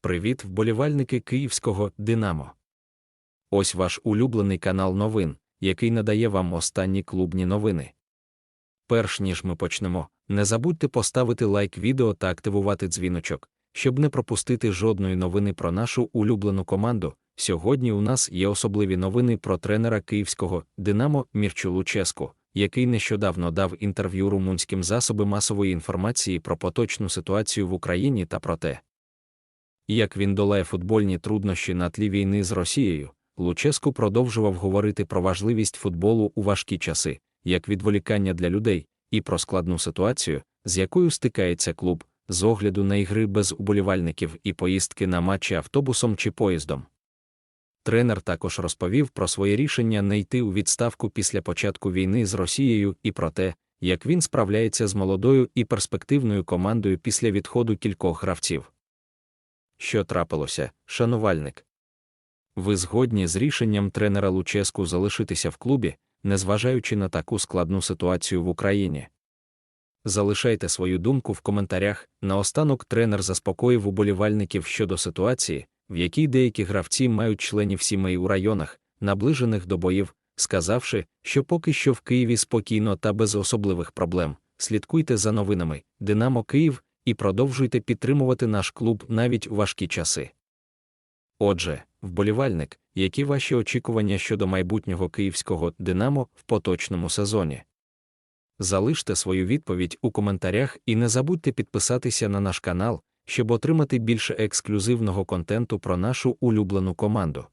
Привіт, вболівальники київського Динамо. Ось ваш улюблений канал новин, який надає вам останні клубні новини. Перш ніж ми почнемо, не забудьте поставити лайк відео та активувати дзвіночок, щоб не пропустити жодної новини про нашу улюблену команду. Сьогодні у нас є особливі новини про тренера київського Динамо Мірчу Луческу, який нещодавно дав інтерв'ю румунським засобам масової інформації про поточну ситуацію в Україні та про те, як він долає футбольні труднощі на тлі війни з Росією, Луческу продовжував говорити про важливість футболу у важкі часи, як відволікання для людей, і про складну ситуацію, з якою стикається клуб, з огляду на ігри без уболівальників і поїздки на матчі автобусом чи поїздом. Тренер також розповів про своє рішення не йти у відставку після початку війни з Росією і про те, як він справляється з молодою і перспективною командою після відходу кількох гравців. Що трапилося, шанувальник? Ви згодні з рішенням тренера Луческу залишитися в клубі, незважаючи на таку складну ситуацію в Україні. Залишайте свою думку в коментарях. Наостанок тренер заспокоїв уболівальників щодо ситуації, в якій деякі гравці мають членів сімей у районах, наближених до боїв, сказавши, що поки що в Києві спокійно та без особливих проблем. Слідкуйте за новинами Динамо Київ і продовжуйте підтримувати наш клуб навіть у важкі часи. Отже, вболівальник, які ваші очікування щодо майбутнього київського Динамо в поточному сезоні? Залиште свою відповідь у коментарях і не забудьте підписатися на наш канал, щоб отримати більше ексклюзивного контенту про нашу улюблену команду.